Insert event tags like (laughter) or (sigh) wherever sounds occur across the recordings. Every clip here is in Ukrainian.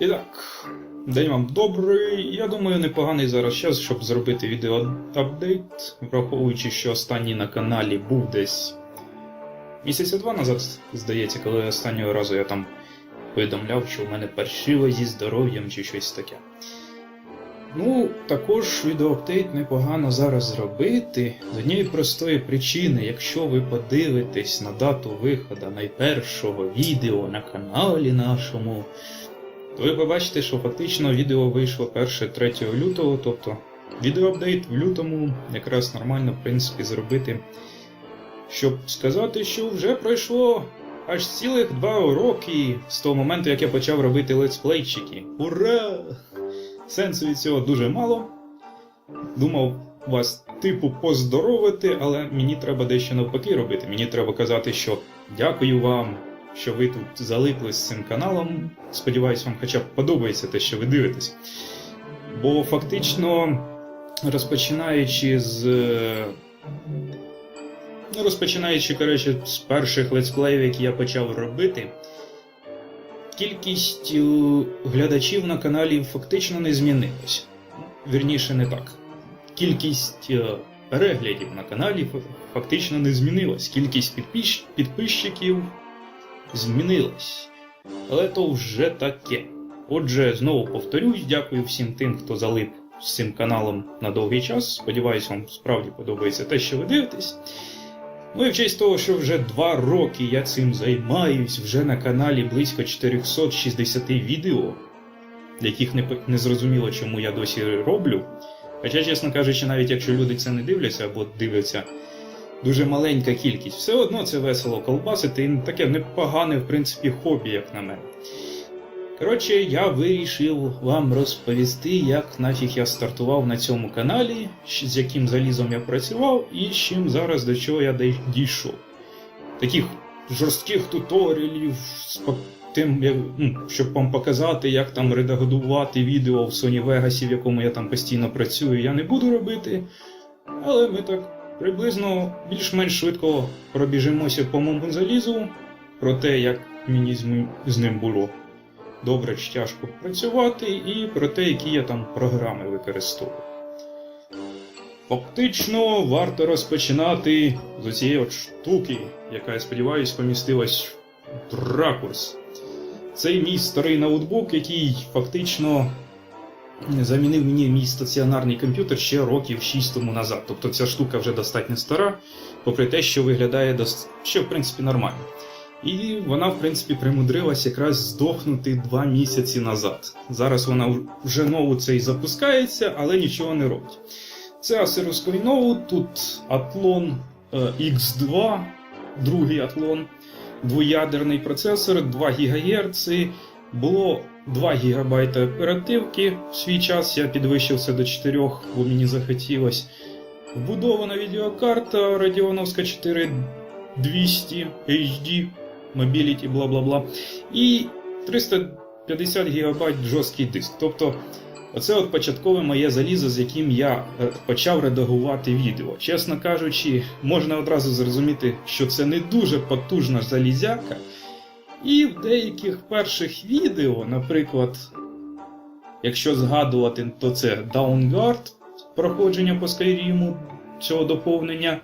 І так, день вам добрий. Я думаю, непоганий зараз час, щоб зробити відео апдейт, враховуючи, що останній на каналі був десь місяця два назад, здається, коли останнього разу я там повідомляв, що в мене паршиво зі здоров'ям чи щось таке. Ну, також відеоапдейт непогано зараз зробити з однієї простої причини, якщо ви подивитесь на дату виходу найпершого відео на каналі нашому, то ви побачите, що фактично відео вийшло 1-3 лютого, тобто відеоапдейт в лютому якраз нормально, в принципі, зробити, щоб сказати, що вже пройшло аж цілих два роки з того моменту, як я почав робити летсплейчики. Ура! Сенсу від цього дуже мало. Думав вас, типу, поздоровити, але мені треба дещо навпаки робити. Мені треба казати, що дякую вам, що ви тут залипли з цим каналом. Сподіваюсь, вам хоча б подобається те, що ви дивитесь. Бо фактично, розпочинаючи з. е, Ну, розпочинаючи, коротше, з перших летсплеїв, які я почав робити, кількість е, глядачів на каналі фактично не змінилась. Вірніше, не так. Кількість е, переглядів на каналі фактично не змінилась. Кількість підпис- підписчиків змінилась. Але то вже таке. Отже, знову повторюсь, дякую всім тим, хто залип з цим каналом на довгий час. Сподіваюсь, вам справді подобається те, що ви дивитесь. Ну і в честь того, що вже два роки я цим займаюсь, вже на каналі близько 460 відео, яких не, не зрозуміло, чому я досі роблю. Хоча, чесно кажучи, навіть якщо люди це не дивляться або дивляться дуже маленька кількість, все одно це весело колбасити і таке непогане, в принципі, хобі, як на мене. Коротше, я вирішив вам розповісти, як нафіг я стартував на цьому каналі, з яким залізом я працював і з чим зараз до чого я дійшов. Таких жорстких туторіалів тим, ну, щоб вам показати, як там редагувати відео в Sony Vegas, в якому я там постійно працюю, я не буду робити. Але ми так приблизно більш-менш швидко пробіжимося по моєму залізу про те, як мені з ним було добре чи тяжко працювати, і про те, які я там програми використовую. Фактично варто розпочинати з цієї от штуки, яка, я сподіваюся, помістилась в ракурс. Це мій старий ноутбук, який фактично замінив мені мій стаціонарний комп'ютер ще років 6 тому назад. Тобто ця штука вже достатньо стара, попри те, що виглядає дос... ще в принципі нормально. І вона, в принципі, примудрилась якраз здохнути два місяці назад. Зараз вона вже нову цей запускається, але нічого не робить. Це Acer Note, тут е, X2, другий Athlon, двоядерний процесор, 2 ГГц. Було 2 ГБ оперативки. В свій час я підвищив це до 4, бо мені захотілось. Вбудована відеокарта Radeonovська 4200 HD, Mobility, бла бла бла. І 350 ГБ жорсткий диск. Тобто, оце от початкове моє залізо, з яким я е, почав редагувати відео. Чесно кажучи, можна одразу зрозуміти, що це не дуже потужна залізяка. І в деяких перших відео, наприклад, якщо згадувати, то це Downguard, проходження по Skyrim, цього доповнення.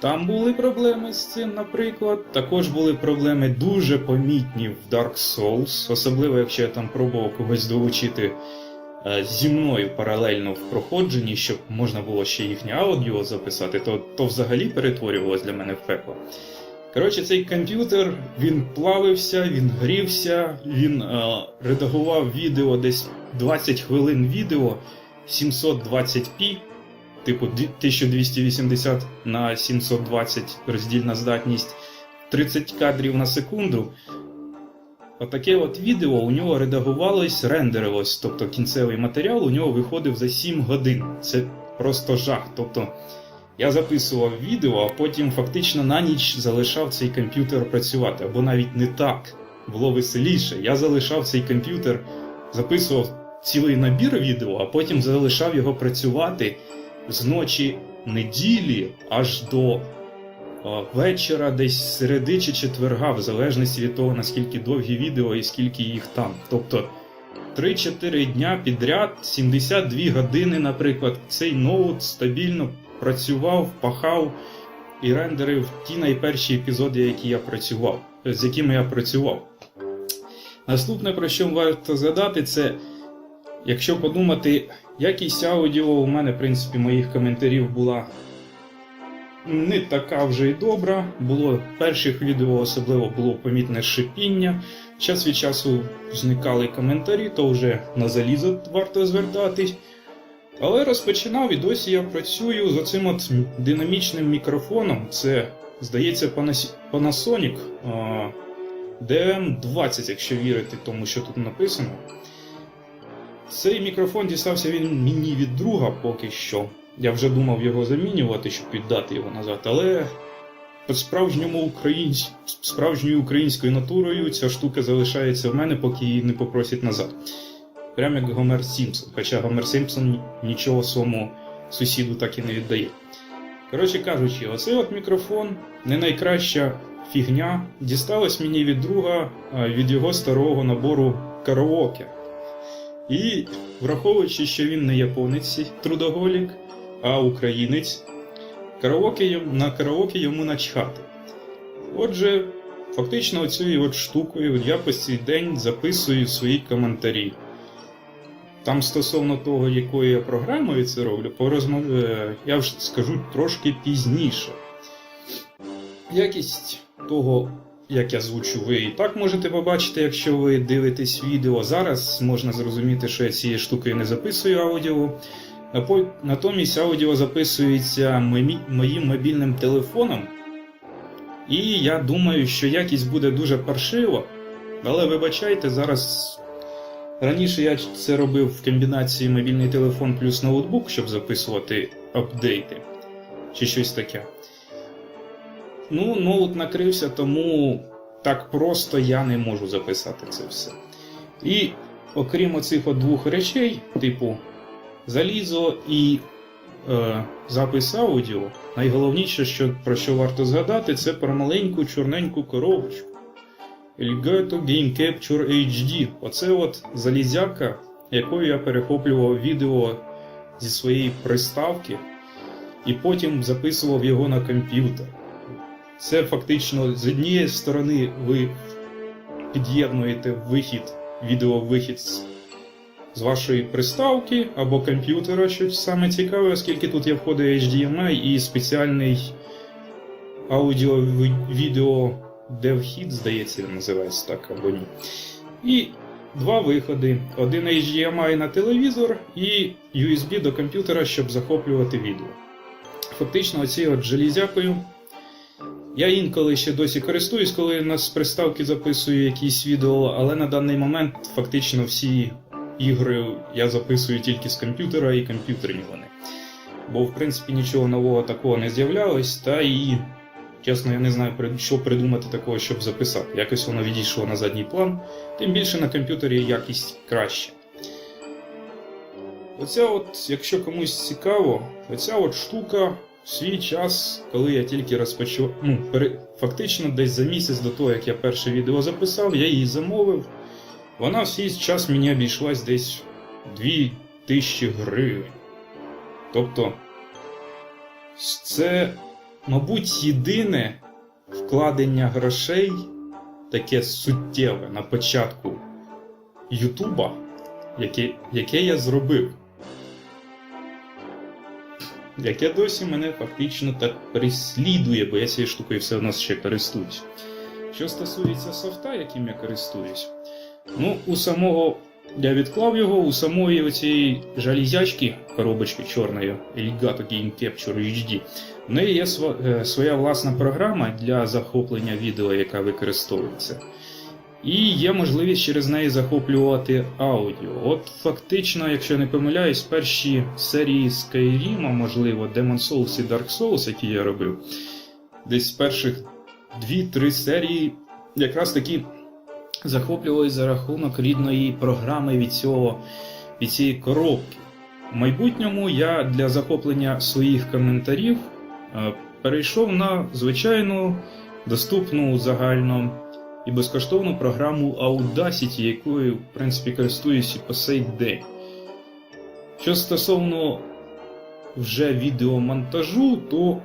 Там були проблеми з цим, наприклад. Також були проблеми дуже помітні в Dark Souls, особливо якщо я там пробував когось долучити е, зі мною паралельно в проходженні, щоб можна було ще їхнє аудіо записати, то, то взагалі перетворювалось для мене в пекло. Коротше, цей комп'ютер він плавився, він грівся, він е, редагував відео десь 20 хвилин відео 720p, типу 1280 на 720 роздільна здатність, 30 кадрів на секунду. Отаке от відео у нього редагувалось, рендерилось, тобто кінцевий матеріал у нього виходив за 7 годин. Це просто жах. Тобто я записував відео, а потім фактично на ніч залишав цей комп'ютер працювати. Або навіть не так. Було веселіше. Я залишав цей комп'ютер, записував цілий набір відео, а потім залишав його працювати з ночі неділі аж до вечора, десь середи чи четверга, в залежності від того, наскільки довгі відео і скільки їх там. Тобто 3-4 дня підряд, 72 години, наприклад, цей ноут стабільно працював, пахав і рендерив ті найперші епізоди, які я працював, з якими я працював. Наступне, про що варто згадати, це якщо подумати, якість аудіо у мене, в принципі, моїх коментарів була не така вже й добра. Було перших відео особливо було помітне шипіння. Час від часу зникали коментарі, то вже на залізо варто звертатись. Але розпочинав і досі я працюю з оцим от динамічним мікрофоном. Це, здається, Panasonic DM20, якщо вірити тому, що тут написано. Цей мікрофон дістався він мені від друга поки що. Я вже думав його замінювати, щоб віддати його назад, але справжньому українсь... справжньою українською натурою ця штука залишається в мене, поки її не попросять назад. Прямо як Гомер Сімпсон, хоча Гомер Сімпсон нічого своєму сусіду так і не віддає. Коротше кажучи, оцей от мікрофон не найкраща фігня дісталась мені від друга від його старого набору караоке. І враховуючи, що він не японець трудоголік, а українець, караоке, на караоке йому начхати. Отже, фактично оцією от штукою я по цей день записую свої коментарі. Там стосовно того, якою я програмою це роблю, порозмов... е, я вже скажу трошки пізніше. Якість того, як я звучу, ви і так можете побачити, якщо ви дивитесь відео. Зараз можна зрозуміти, що я цією штукою не записую аудіо. Натомість аудіо записується моїм мобільним телефоном. І я думаю, що якість буде дуже паршива. Але вибачайте, зараз. Раніше я це робив в комбінації мобільний телефон плюс ноутбук, щоб записувати апдейти чи щось таке. Ну, ноут накрився, тому так просто я не можу записати це все. І окрім оцих двох речей, типу залізо і е, запис аудіо, найголовніше, що, про що варто згадати, це про маленьку чорненьку коробочку. Elgato Game Capture HD. Оце от залізяка, якою я перехоплював відео зі своєї приставки і потім записував його на комп'ютер. Це фактично з однієї сторони ви під'єднуєте вихід, відеовихід з, вашої приставки або комп'ютера, що саме цікаве, оскільки тут є входи HDMI і спеціальний аудіо-відео DevHit, здається, він називається так або ні. І два виходи: один HDMI на телевізор і USB до комп'ютера, щоб захоплювати відео. Фактично, оцією от железякою я інколи ще досі користуюсь, коли на з приставки записую якісь відео, але на даний момент фактично всі ігри я записую тільки з комп'ютера і комп'ютерні вони. Бо, в принципі, нічого нового такого не з'являлось, та і, чесно, я не знаю, що придумати такого, щоб записати. Якось воно відійшло на задній план, тим більше на комп'ютері якість краще. Оця от, якщо комусь цікаво, оця от штука в свій час, коли я тільки розпочав, ну, пере, фактично десь за місяць до того, як я перше відео записав, я її замовив. Вона в свій час мені обійшлась десь 2000 гривень. Тобто, це, мабуть, єдине вкладення грошей, таке суттєве на початку Ютуба, яке, яке я зробив. Яке досі мене фактично так переслідує, бо я цією штукою все одно ще користуюсь. Що стосується софта, яким я користуюсь, ну, у самого я відклав його, у самої оцієї жалізячки, коробочки чорної Elgato Game Capture HD, в неї є е, своя власна програма для захоплення відео, яка використовується. І є можливість через неї захоплювати аудіо. От фактично, якщо не помиляюсь, перші серії Skyrim, можливо, Demon Souls і Dark Souls, які я робив, десь перших 2-3 серії якраз таки захоплювались за рахунок рідної програми від цього від цієї коробки. В майбутньому я для захоплення своїх коментарів е, перейшов на звичайну доступну загально і безкоштовну програму Audacity, якою, в принципі, користуюсь і по сей день. Що стосовно вже відеомонтажу, то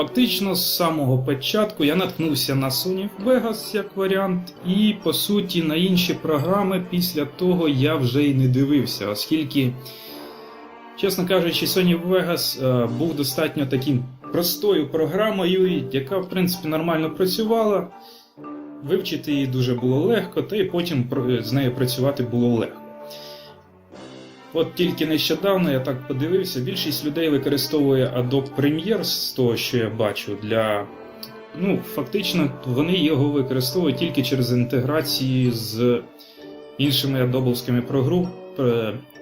фактично з самого початку я наткнувся на Sony Vegas як варіант, і по суті на інші програми після того я вже й не дивився, оскільки, чесно кажучи, Sony Vegas е, був достатньо таким простою програмою, яка в принципі нормально працювала. Вивчити її дуже було легко, та й потім з нею працювати було легко. От тільки нещодавно я так подивився, більшість людей використовує Adobe Premiere з того, що я бачу, для. Ну, фактично, вони його використовують тільки через інтеграції з іншими адобовськими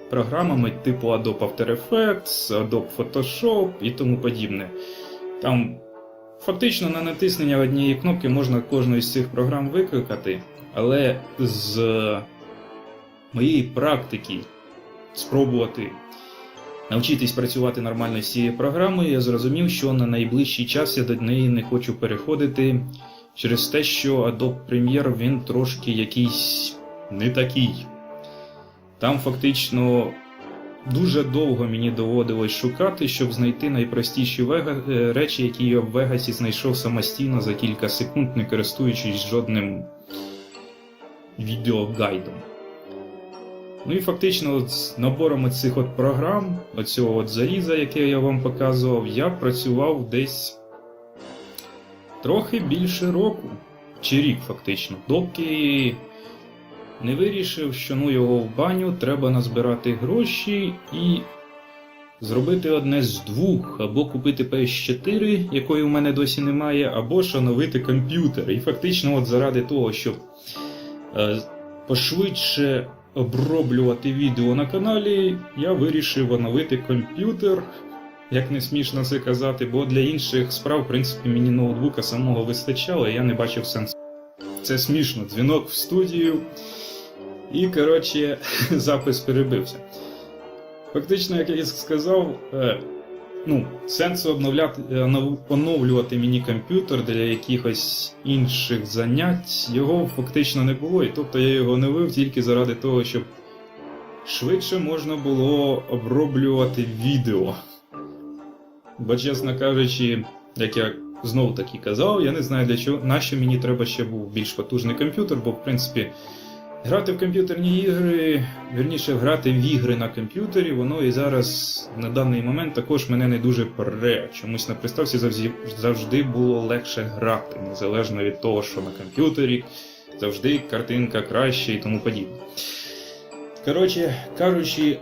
програмами, типу Adobe After Effects, Adobe Photoshop і тому подібне. Там фактично на натиснення однієї кнопки можна кожну із цих програм викликати, але з моєї практики спробувати навчитись працювати нормально з цією програмою, я зрозумів, що на найближчий час я до неї не хочу переходити через те, що Adobe Premiere він трошки якийсь не такий. Там фактично дуже довго мені доводилось шукати, щоб знайти найпростіші е, речі, які я в Вегасі знайшов самостійно за кілька секунд, не користуючись жодним відеогайдом. Ну і фактично з набором цих от програм, оцього от заліза, яке я вам показував, я працював десь трохи більше року, чи рік фактично, доки не вирішив, що ну його в баню треба назбирати гроші і зробити одне з двох, або купити PS4, якої в мене досі немає, або ж оновити комп'ютер. І фактично, от заради того, щоб е, пошвидше оброблювати відео на каналі, я вирішив оновити комп'ютер. Як не смішно це казати, бо для інших справ, в принципі, мені ноутбука самого вистачало, і я не бачив сенсу. Це смішно, дзвінок в студію. І, коротше, (laughs) запис перебився. Фактично, як я сказав, е, ну, сенсу обновляти, е, оновлювати мені комп'ютер для якихось інших занять, його фактично не було, і тобто я його оновив тільки заради того, щоб швидше можна було оброблювати відео. Бо, чесно кажучи, як я знов таки казав, я не знаю для чого, нащо мені треба ще був більш потужний комп'ютер, бо в принципі. Грати в комп'ютерні ігри, вірніше, грати в ігри на комп'ютері, воно і зараз на даний момент також мене не дуже пере. Чомусь на приставці завжди було легше грати, незалежно від того, що на комп'ютері завжди картинка краще і тому подібне. Коротше кажучи,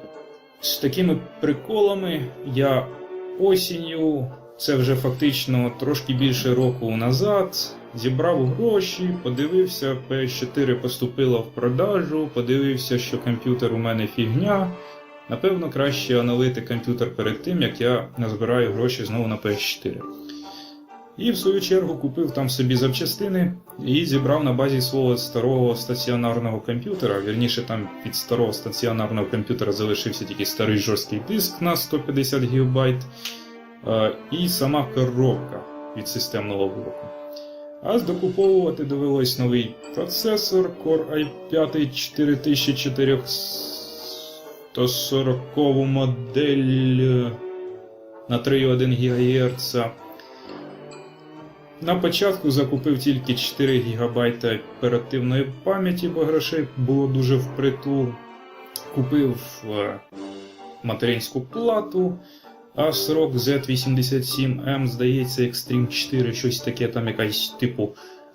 з такими приколами я осінню, це вже фактично трошки більше року назад, зібрав гроші, подивився, PS4 поступило в продажу, подивився, що комп'ютер у мене фігня. Напевно, краще оновити комп'ютер перед тим, як я назбираю гроші знову на PS4. І в свою чергу купив там собі запчастини і зібрав на базі свого старого стаціонарного комп'ютера. Вірніше, там від старого стаціонарного комп'ютера залишився тільки старий жорсткий диск на 150 ГБ е, і сама коробка від системного блоку. А докуповувати довелось новий процесор Core i5 4440 модель е, на 3,1 ГГц. На початку закупив тільки 4 ГБ оперативної пам'яті, бо грошей було дуже впритул. Купив е, материнську плату, срок Z87M, здається, Extreme 4, щось таке, там якась типу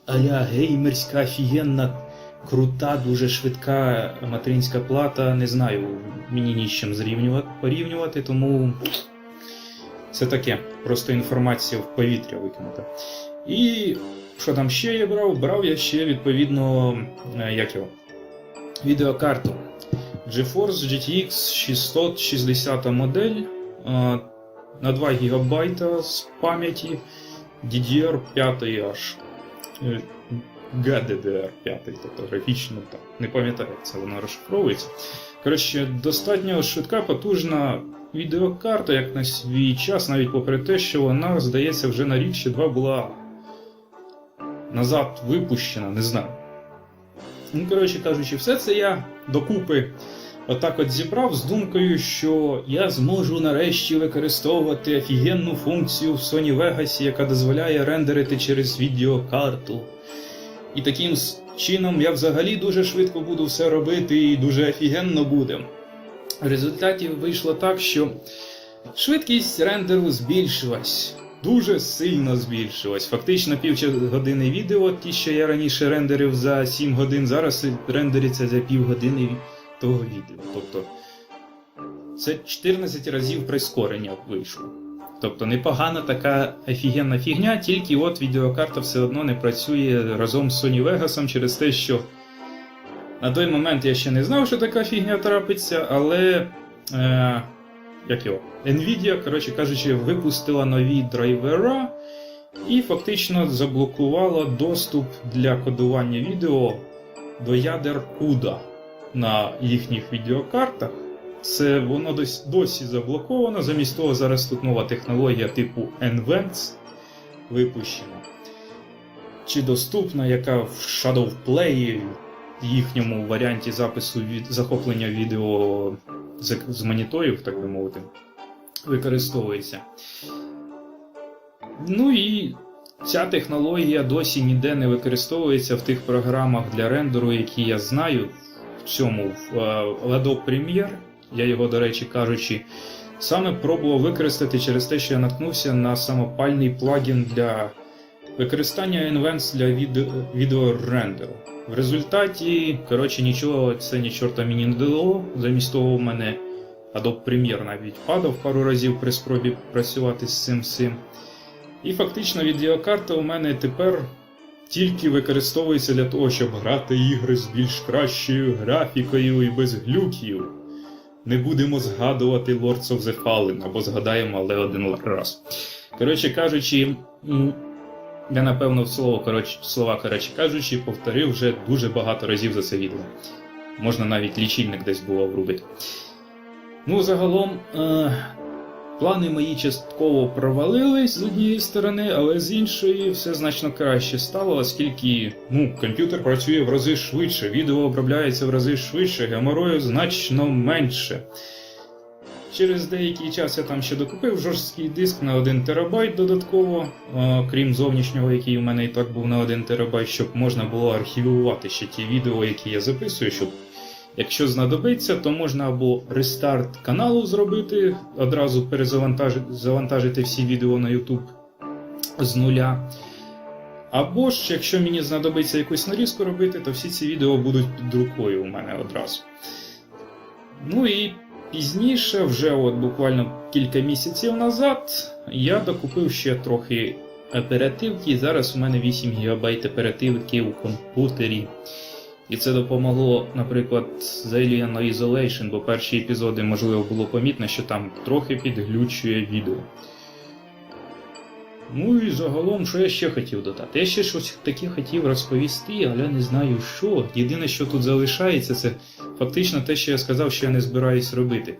аля геймерська, офігенна, крута, дуже швидка материнська плата. Не знаю, мені ні з чим зрівнювати, порівнювати, тому це таке, просто інформація в повітря викинута. І що там ще я брав? Брав я ще відповідно е, як його, відеокарту. GeForce GTX 660 модель е, на 2 ГБ з пам'яті DDR5 аж. Е, GDDR5, тобто графічно так. Не пам'ятаю, як це воно розшифровується. Коротше, достатньо швидка, потужна відеокарта, як на свій час, навіть попри те, що вона, здається, вже на рік чи два була назад випущена, не знаю. Ну, коротше кажучи, все це я докупи отак от зібрав з думкою, що я зможу нарешті використовувати офігенну функцію в Sony Vegas, яка дозволяє рендерити через відеокарту. І таким чином я взагалі дуже швидко буду все робити і дуже офігенно буде. В результаті вийшло так, що швидкість рендеру збільшилась. Дуже сильно збільшилась. Фактично півгодини відео, ті, що я раніше рендерив за 7 годин, зараз рендериться за півгодини того відео. Тобто це 14 разів прискорення вийшло. Тобто непогана така офігенна фігня, тільки от відеокарта все одно не працює разом з Sony Vegas через те, що на той момент я ще не знав, що така фігня трапиться, але. Е, як його? Nvidia, коротше кажучи, випустила нові драйвера і фактично заблокувала доступ для кодування відео до ядер CUDA на їхніх відеокартах. Це воно досі, досі заблоковано. Замість того, зараз тут нова технологія типу NVENC випущена. Чи доступна, яка в Shadowplay, їхньому варіанті запису від захоплення відео з, з моніторів, так би мовити, використовується. Ну і ця технологія досі ніде не використовується в тих програмах для рендеру, які я знаю. Цьому в е, Adobe Premiere, я його, до речі, кажучи, саме пробував використати через те, що я наткнувся на самопальний плагін для використання Envance для відео, відеорендеру. В результаті, коротше, нічого це ні чорта мені не дало. Замість того, в мене Adobe Premiere навіть падав пару разів при спробі працювати з цим всім. І фактично відеокарта у мене тепер тільки використовується для того, щоб грати ігри з більш кращою графікою і без глюків. Не будемо згадувати Lords of the Fallen, або згадаємо, але один раз. Коротше кажучи, я напевно слово, коротше, слова коротше кажучи, повторив вже дуже багато разів за це відео. Можна навіть лічильник десь було врубити. Ну, загалом, е, плани мої частково провалились з однієї сторони, але з іншої все значно краще стало, оскільки ну, комп'ютер працює в рази швидше, відео обробляється в рази швидше, геморою значно менше. Через деякий час я там ще докупив жорсткий диск на 1 терабайт додатково, крім зовнішнього, який у мене і так був на 1 терабайт, щоб можна було архівувати ще ті відео, які я записую, щоб якщо знадобиться, то можна або рестарт каналу зробити, одразу перезавантажити завантажити всі відео на YouTube з нуля. Або ж, якщо мені знадобиться якусь нарізку робити, то всі ці відео будуть під рукою у мене одразу. Ну і пізніше, вже от буквально кілька місяців назад, я докупив ще трохи оперативки. Зараз у мене 8 ГБ оперативки у комп'ютері. І це допомогло, наприклад, з Alien Isolation, бо перші епізоди, можливо, було помітно, що там трохи підглючує відео. Ну і загалом, що я ще хотів додати? Я ще щось таке хотів розповісти, але не знаю що. Єдине, що тут залишається, це фактично те, що я сказав, що я не збираюсь робити.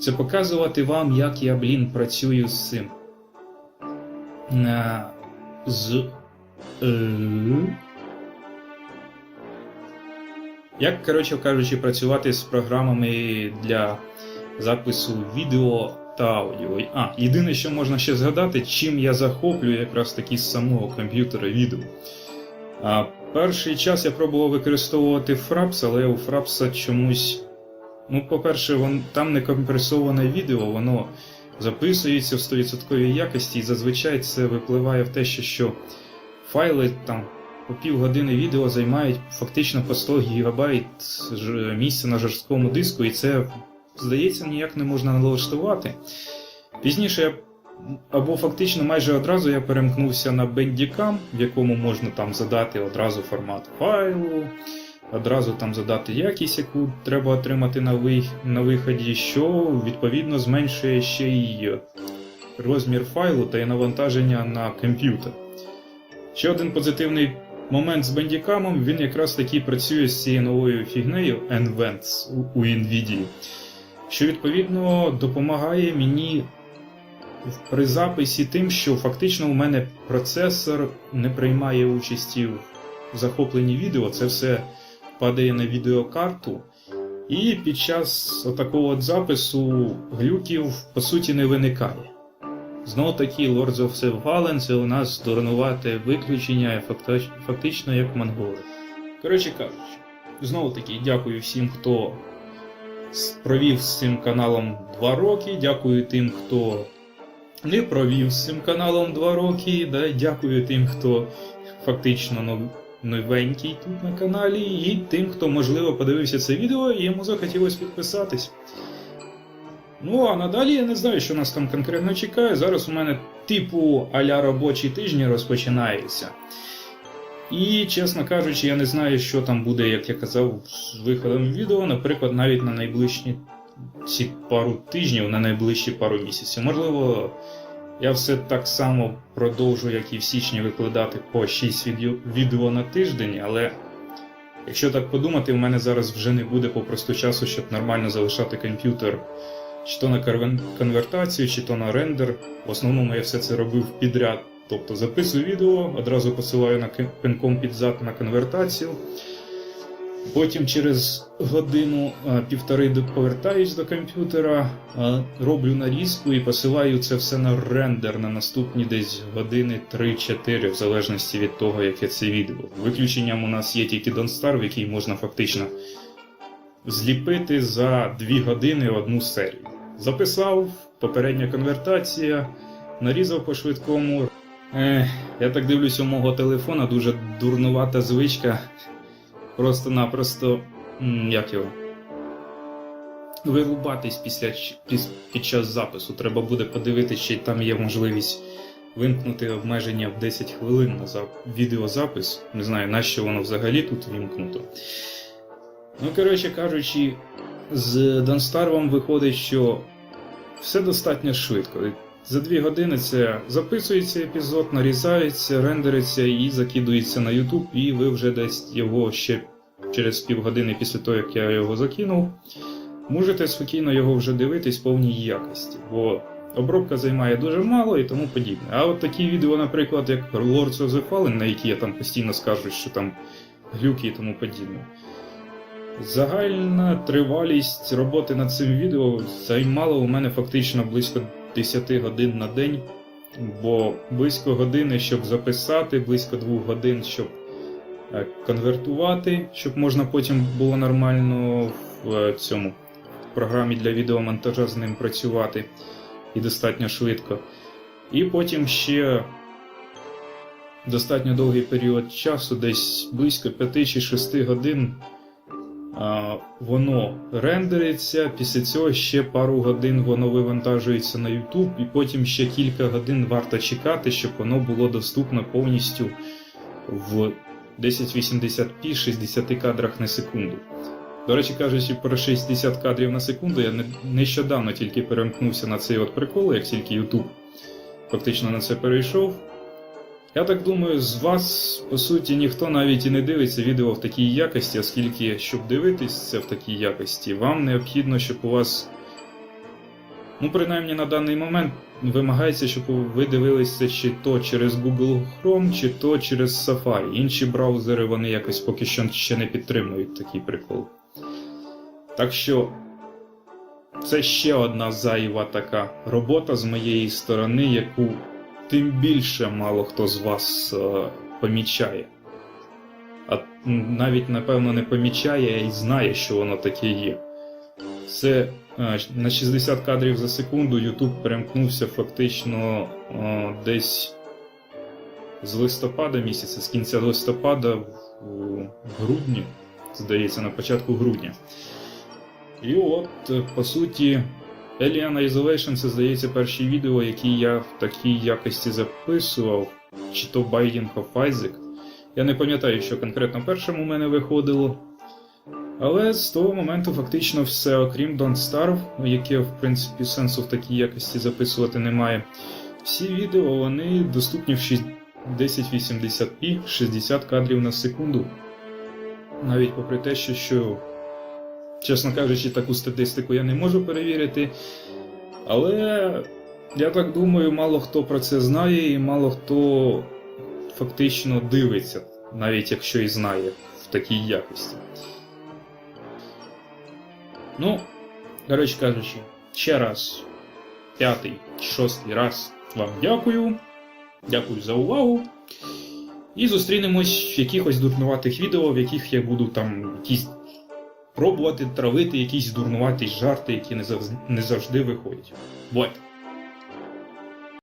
Це показувати вам, як я, блін, працюю з цим. Е, З. Як, коротше кажучи, працювати з програмами для запису відео та аудіо. А, єдине, що можна ще згадати, чим я захоплюю якраз таки з самого комп'ютера відео. А, перший час я пробував використовувати Fraps, але у Fraps чомусь. Ну, по-перше, там не компресоване відео, воно записується в 100% якості, і зазвичай це випливає в те, що файли там по півгодини відео займають фактично по 100 ГБ місця на жорсткому диску, і це, здається, ніяк не можна налаштувати. Пізніше я або фактично майже одразу я перемкнувся на Bandicam, в якому можна там задати одразу формат файлу, одразу там задати якість, яку треба отримати на, ви... на виході, що відповідно зменшує ще й розмір файлу та й навантаження на комп'ютер. Ще один позитивний момент з бендікамом, він якраз таки працює з цією новою фігнею NVENC у, NVIDIA, що відповідно допомагає мені при записі тим, що фактично у мене процесор не приймає участі в захопленні відео. Це все падає на відеокарту, і під час отакого от запису глюків по суті не виникає. Знову таки, Lords of Sevalen це у нас дурнувате виключення, фактично як монголи. Коротше кажучи, знову таки дякую всім, хто провів з цим каналом 2 роки. Дякую тим, хто не провів з цим каналом 2 роки. Да? Дякую тим, хто фактично новенький тут на каналі, і тим, хто, можливо, подивився це відео і йому захотілося підписатись. Ну, а надалі я не знаю, що нас там конкретно чекає. Зараз у мене типу аля робочі тижні розпочинається. І, чесно кажучи, я не знаю, що там буде, як я казав, з виходом відео, наприклад, навіть на найближчі ці пару тижнів, на найближчі пару місяців. Можливо, я все так само продовжу, як і в січні, викладати по 6 відео, на тиждень, але якщо так подумати, у мене зараз вже не буде попросту часу, щоб нормально залишати комп'ютер чи то на конвертацію, чи то на рендер. В основному я все це робив підряд. Тобто записую відео, одразу посилаю на пинком під зад на конвертацію. Потім через годину-півтори повертаюсь до комп'ютера, роблю нарізку і посилаю це все на рендер на наступні десь години 3-4, в залежності від того, яке це відео. Виключенням у нас є тільки Don't Starve, який можна фактично зліпити за 2 години одну серію. Записав, попередня конвертація, нарізав по швидкому. Ех, я так дивлюсь, у мого телефона дуже дурнувата звичка. Просто-напросто. Як його? Вирубатись після під час запису. Треба буде подивитися, чи там є можливість вимкнути обмеження в 10 хвилин на зап- відеозапис. Не знаю, нащо воно взагалі тут вімкнуто. Ну, коротше кажучи, з Донстарвом виходить, що все достатньо швидко. За дві години це записується епізод, нарізається, рендериться і закидується на YouTube, і ви вже десь його ще через півгодини після того, як я його закинув, можете спокійно його вже дивитись в повній якості. Бо обробка займає дуже мало і тому подібне. А от такі відео, наприклад, як Lords of the Fallen, на які я там постійно скажу, що там глюки і тому подібне. Загальна тривалість роботи над цим відео займала у мене фактично близько 10 годин на день, бо близько години, щоб записати, близько 2 годин, щоб е, конвертувати, щоб можна потім було нормально в е, цьому програмі для відеомонтажа з ним працювати і достатньо швидко. І потім ще достатньо довгий період часу, десь близько 5 чи 6 годин. Воно рендериться, після цього ще пару годин воно вивантажується на YouTube, і потім ще кілька годин варто чекати, щоб воно було доступно повністю в 1080p 60 кадрах на секунду. До речі, кажучи про 60 кадрів на секунду, я нещодавно тільки перемкнувся на цей от прикол, як тільки YouTube фактично на це перейшов. Я так думаю, з вас, по суті, ніхто навіть і не дивиться відео в такій якості, оскільки, щоб дивитись це в такій якості, вам необхідно, щоб у вас, ну, принаймні на даний момент, вимагається, щоб ви дивилися чи то через Google Chrome, чи то через Safari. Інші браузери вони якось поки що ще не підтримують такий прикол. Так що. Це ще одна зайва така робота з моєї сторони, яку тим більше мало хто з вас е, помічає. А навіть, напевно, не помічає й знає, що воно таке є. Це е, на 60 кадрів за секунду YouTube перемкнувся фактично е, десь з листопада місяця, з кінця листопада в, грудні, здається, на початку грудня. І от, по суті, Alien Isolation це, здається, перші відео, які я в такій якості записував, чи то Binding of Isaac. Я не пам'ятаю, що конкретно першим у мене виходило. Але з того моменту фактично все, окрім Don't Starve, яке, в принципі, сенсу в такій якості записувати немає. Всі відео вони доступні в 6 1080p 60 кадрів на секунду. Навіть попри те, що, що Чесно кажучи, таку статистику я не можу перевірити. Але я так думаю, мало хто про це знає, і мало хто фактично дивиться, навіть якщо і знає в такій якості. Ну, речі кажучи, ще раз, п'ятий, шостий раз вам дякую. Дякую за увагу. І зустрінемось в якихось дурнуватих відео, в яких я буду там якісь пробувати травити якісь дурнуваті жарти, які не завжди, не завжди виходять. Бувайте!